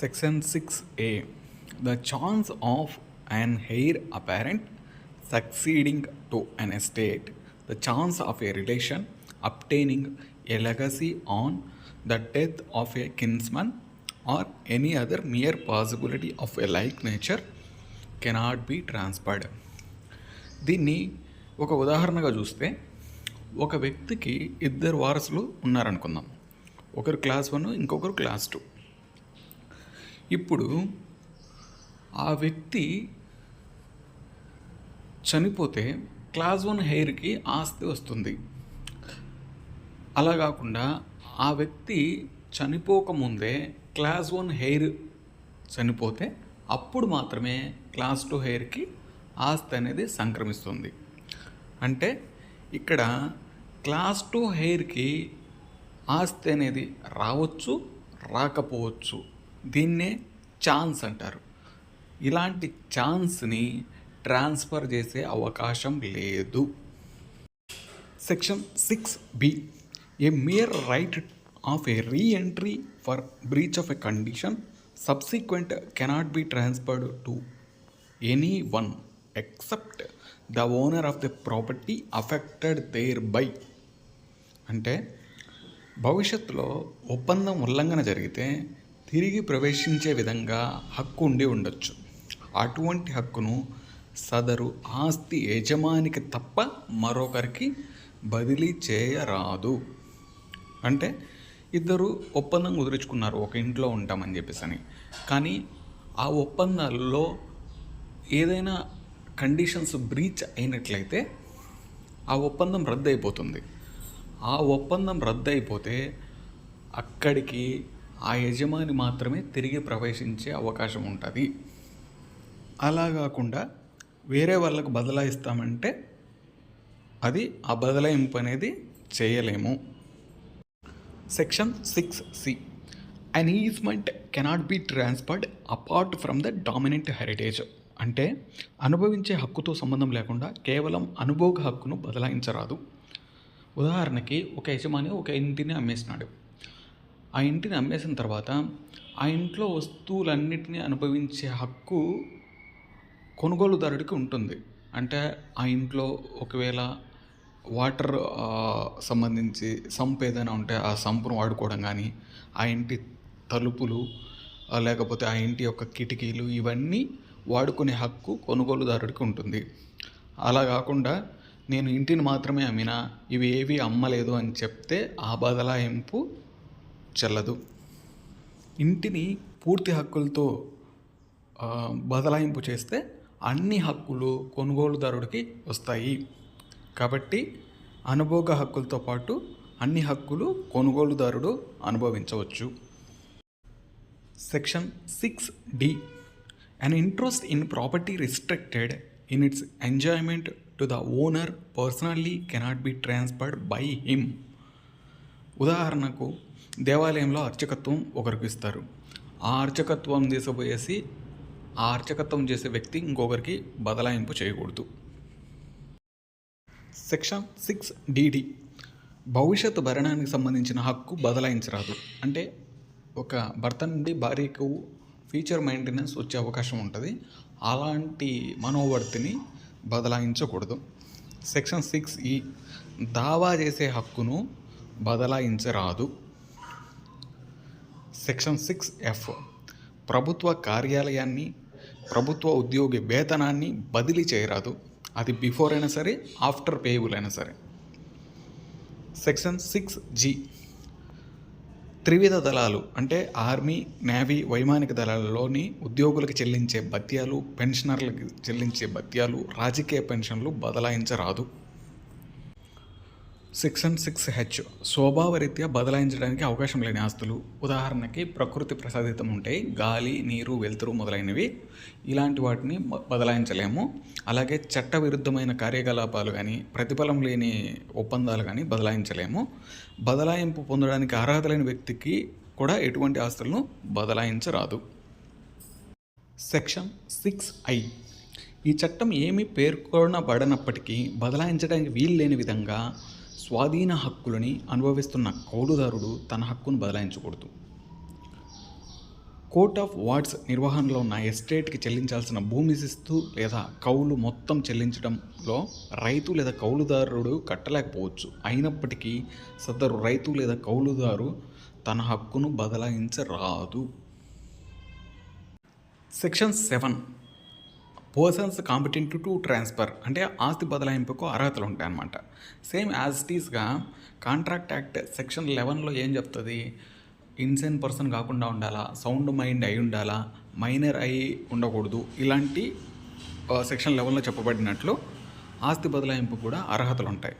Section six A. The chance of an heir apparent succeeding to an estate. The chance of a relation obtaining a legacy on the death of a kinsman or any other mere possibility of a like nature cannot be transferred దీన్ని ఒక ఉదాహరణగా చూస్తే ఒక వ్యక్తికి ఇద్దరు వారసులు ఉన్నారనుకుందాం. ఒకరు క్లాస్ వన్ ఇంకొకరు క్లాస్ టూ. ఇప్పుడు ఆ వ్యక్తి చనిపోతే క్లాస్ వన్ హెయిర్కి ఆస్తి వస్తుంది. అలా కాకుండా ఆ వ్యక్తి చనిపోకముందే క్లాస్ వన్ హెయిర్ చనిపోతే అప్పుడు మాత్రమే క్లాస్ టూ హెయిర్కి ఆస్తి అనేది సంక్రమిస్తుంది. అంటే ఇక్కడ క్లాస్ టూ హెయిర్కి ఆస్తి అనేది రావచ్చు రాకపోవచ్చు. దీన్నే ఛాన్స్ అంటారు. ఇలాంటి ఛాన్స్ని ట్రాన్స్ఫర్ చేసే అవకాశం లేదు. Section six B a mere right of a re entry for breach of a condition subsequent cannot be transferred to any one except the owner of the property affected thereby. అంటే భవిష్యత్తులో ఒప్పందం ఉల్లంఘన జరిగితే తిరిగి ప్రవేశించే విధంగా హక్కు ఉండి ఉండొచ్చు. అటువంటి హక్కును సదరు ఆస్తి యజమానికి తప్ప మరొకరికి బదిలీ చేయరాదు. అంటే ఇద్దరు ఒప్పందం కుదుర్చుకున్నారు ఒక ఇంట్లో ఉంటామని చెప్పేసి అని కానీ ఆ ఒప్పందాల్లో ఏదైనా కండిషన్స్ బ్రీచ్ అయినట్లయితే ఆ ఒప్పందం రద్దు అయిపోతుంది ఆ ఒప్పందం రద్దు అయిపోతే అక్కడికి ఆ యజమాని మాత్రమే తిరిగి ప్రవేశించే అవకాశం ఉంటుంది. అలా కాకుండా వేరే వాళ్ళకు బదలాయిస్తామంటే అది ఆ బదలాయింపు అనేది చేయలేము. Section six C. An easement cannot be transferred apart from the dominant heritage అంటే అనుభవించే హక్కుతో సంబంధం లేకుండా కేవలం అనుభోగ హక్కును బదలాయించరాదు. ఉదాహరణకి ఒక యజమాని ఒక ఇంటిని అమ్మేసినాడు. ఆ ఇంటిని అమ్మేసిన తర్వాత ఆ ఇంట్లో వస్తువులన్నిటిని అనుభవించే హక్కు కొనుగోలుదారుడికి ఉంటుంది. అంటే ఆ ఇంట్లో ఒకవేళ వాటర్ సంబంధించి సంప్ ఏదైనా ఉంటే ఆ సంపును వాడుకోవడం కానీ ఆ ఇంటి తలుపులు లేకపోతే ఆ ఇంటి యొక్క కిటికీలు ఇవన్నీ వాడుకునే హక్కు కొనుగోలుదారుడికి ఉంటుంది. అలా కాకుండా నేను ఇంటిని మాత్రమే అమ్మినా ఇవి ఏవి అమ్మలేదు అని చెప్తే ఆ బదలాయింపు చెల్లదు. ఇంటిని పూర్తి హక్కులతో బదలాయింపు చేస్తే అన్ని హక్కులు కొనుగోలుదారుడికి వస్తాయి. కాబట్టి అనుభోగ హక్కులతో పాటు అన్ని హక్కులు కొనుగోలుదారుడు అనుభవించవచ్చు. Section six D. An interest in property restricted in its enjoyment to the owner personally cannot be transferred by him ఉదాహరణకు దేవాలయంలో అర్చకత్వం ఒకరికి ఇస్తారు. ఆ అర్చకత్వం తీసుకుపోయేసి ఆ అర్చకత్వం చేసే వ్యక్తి ఇంకొకరికి బదలాయింపు చేయకూడదు. Section six DD. భవిష్యత్ భరణానికి సంబంధించిన హక్కు బదలాయించరాదు. అంటే ఒక భర్త నుండి భార్యకు ఫ్యూచర్ మెయింటెనెన్స్ వచ్చే అవకాశం ఉంటుంది. అలాంటి మనోవర్తిని బదలాయించకూడదు. సెక్షన్ సిక్స్ ఈ దావా చేసే హక్కును బదలాయించరాదు. సెక్షన్ సిక్స్ ఎఫ్ ప్రభుత్వ కార్యాలయాన్ని ప్రభుత్వ ఉద్యోగి వేతనాన్ని బదిలీ చేయరాదు. అది బిఫోర్ అయినా సరే ఆఫ్టర్ పేయబుల్ అయినా సరే. సెక్షన్ సిక్స్ జీ త్రివిధ దళాలు అంటే ఆర్మీ నేవీ వైమానిక దళాలలోని ఉద్యోగులకు చెల్లించే భత్యాలు పెన్షనర్లకు చెల్లించే భత్యాలు రాజకీయ పెన్షన్లు బదలాయించరాదు. సెక్షన్ సిక్స్ హెచ్ స్వభావరీత్యా బదలాయించడానికి అవకాశం లేని ఆస్తులు. ఉదాహరణకి ప్రకృతి ప్రసాదితం ఉంటాయి గాలి నీరు వెలుతురు మొదలైనవి. ఇలాంటి వాటిని బదలాయించలేము. అలాగే చట్ట విరుద్ధమైన కార్యకలాపాలు కానీ ప్రతిఫలం లేని ఒప్పందాలు కానీ బదలాయించలేము. బదలాయింపు పొందడానికి అర్హత లేని వ్యక్తికి కూడా ఎటువంటి ఆస్తులను బదలాయించరాదు. సెక్షన్ సిక్స్ ఐ ఈ చట్టం ఏమీ పేర్కొనబడనప్పటికీ బదలాయించడానికి వీలు లేని విధంగా స్వాధీన హక్కులని అనుభవిస్తున్న కౌలుదారుడు తన హక్కును బదలాయించకూడదు. కోర్ట్ ఆఫ్ వార్డ్స్ నిర్వహణలో ఉన్న ఎస్టేట్కి చెల్లించాల్సిన భూమి శిస్తు లేదా కౌలు మొత్తం చెల్లించడంలో రైతు లేదా కౌలుదారుడు కట్టలేకపోవచ్చు. అయినప్పటికీ సదరు రైతు లేదా కౌలుదారు తన హక్కును బదలాయించరాదు. Section seven persons competent to transfer అంటే ఆస్తి బదలాయింపుకు అర్హతలు ఉంటాయి అన్నమాట సేమ్ యాజ్ ఇట్ ఈస్గా కాంట్రాక్ట్ యాక్ట్ సెక్షన్ లెవెన్లో ఏం చెప్తుంది? ఇన్సెన్ పర్సన్ కాకుండా ఉండాలా? సౌండ్ మైండ్ అయి ఉండాలా? మైనర్ అయి ఉండకూడదు. ఇలాంటి సెక్షన్ లెవెన్లో చెప్పబడినట్లు ఆస్తి బదలాయింపు కూడా అర్హతలు ఉంటాయి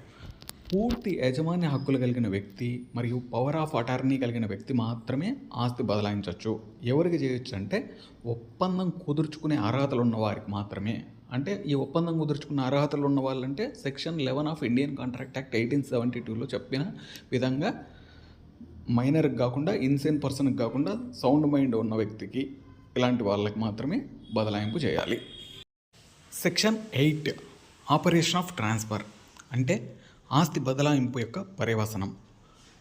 పూర్తి యజమాని హక్కులు కలిగిన వ్యక్తి మరియు పవర్ ఆఫ్ అటార్నీ కలిగిన వ్యక్తి మాత్రమే ఆస్తి బదలాయించవచ్చు ఎవరికి చేయొచ్చు అంటే ఒప్పందం కుదుర్చుకునే అర్హతలు ఉన్న వారికి మాత్రమే. అంటే ఈ ఒప్పందం కుదుర్చుకున్న అర్హతలు ఉన్న వాళ్ళంటే section eleven of Indian contract act eighteen seventy టూలో చెప్పిన విధంగా మైనర్కి కాకుండా ఇన్సేన్ పర్సన్కి కాకుండా సౌండ్ మైండ్ ఉన్న వ్యక్తికి ఇలాంటి వాళ్ళకి మాత్రమే బదలాయింపు చేయాలి. Section eight operation of transfer అంటే ఆస్తి బదలాయింపు యొక్క పర్యవసనం.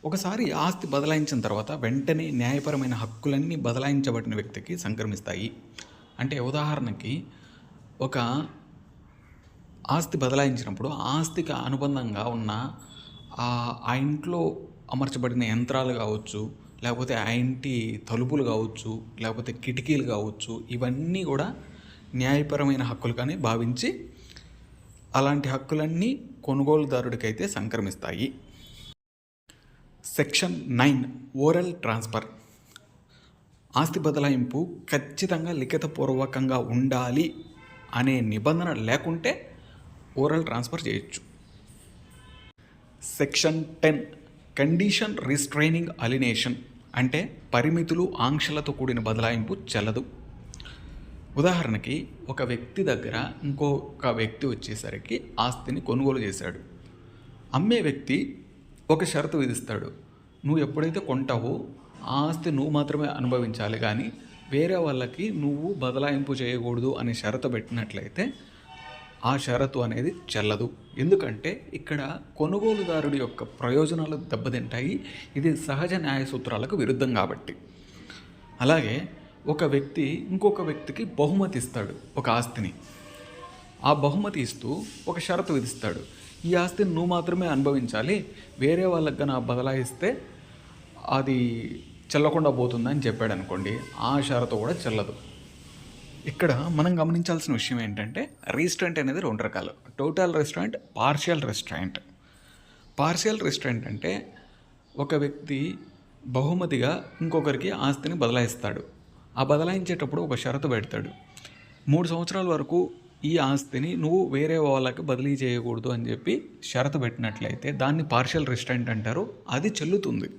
ఒకసారి ఆస్తి బదలాయించిన తర్వాత వెంటనే న్యాయపరమైన హక్కులన్నీ బదలాయించబడిన వ్యక్తికి సంక్రమిస్తాయి. అంటే ఉదాహరణకి ఒక ఆస్తి బదలాయించినప్పుడు ఆస్తికి అనుబంధంగా ఉన్న ఆ ఆ ఇంట్లో అమర్చబడిన యంత్రాలు కావచ్చు లేకపోతే ఆ ఇంటి తలుపులు కావచ్చు లేకపోతే కిటికీలు కావచ్చు ఇవన్నీ కూడా న్యాయపరమైన హక్కులుగానే భావించి అలాంటి హక్కులన్నీ కొనుగోలుదారుడికైతే సంక్రమిస్తాయి. Section nine oral transfer. ఆస్తి బదలాయింపు ఖచ్చితంగా లిఖితపూర్వకంగా ఉండాలి అనే నిబంధన లేకుంటే ఓరల్ ట్రాన్స్ఫర్ చేయొచ్చు. Section ten condition restraining alienation అంటే పరిమితులు ఆంక్షలతో కూడిన బదలాయింపు చెల్లదు. ఉదాహరణకి ఒక వ్యక్తి దగ్గర ఇంకొక వ్యక్తి వచ్చేసరికి ఆస్తిని కొనుగోలు చేశాడు. అమ్మే వ్యక్తి ఒక షరతు విధిస్తాడు. నువ్వు ఎప్పుడైతే కొంటావో ఆ ఆస్తి నువ్వు మాత్రమే అనుభవించాలి కానీ వేరే వాళ్ళకి నువ్వు బదలాయింపు చేయకూడదు అనే షరతు పెట్టినట్లయితే ఆ షరతు అనేది చెల్లదు. ఎందుకంటే ఇక్కడ కొనుగోలుదారుడి యొక్క ప్రయోజనాలు దెబ్బతింటాయి. ఇది సహజ న్యాయ సూత్రాలకు విరుద్ధం కాబట్టి. అలాగే ఒక వ్యక్తి ఇంకొక వ్యక్తికి బహుమతి ఇస్తాడు ఒక ఆస్తిని. ఆ బహుమతి ఇస్తూ ఒక షరతు విధిస్తాడు. ఈ ఆస్తిని నువ్వు మాత్రమే అనుభవించాలి వేరే వాళ్ళకి కన్నా బదలాయిస్తే అది చెల్లకుండా పోతుందని చెప్పాడు అనుకోండి ఆ షరతు కూడా చెల్లదు. ఇక్కడ మనం గమనించాల్సిన విషయం ఏంటంటే రెస్టారెంట్ అనేది రెండు రకాలు. Total restraint partial restraint. Partial restraint అంటే ఒక వ్యక్తి బహుమతిగా ఇంకొకరికి ఆస్తిని బదలాయిస్తాడు. ఆ బదలాయించేటప్పుడు ఒక షరతు పెడతాడు. మూడు సంవత్సరాల వరకు ఈ ఆస్తిని నువ్వు వేరే వాళ్ళకి బదిలీ చేయకూడదు అని చెప్పి షరతు పెట్టినట్లయితే దాన్ని పార్షియల్ రెస్టారెంట్ అంటారు. అది చెల్లుతుంది.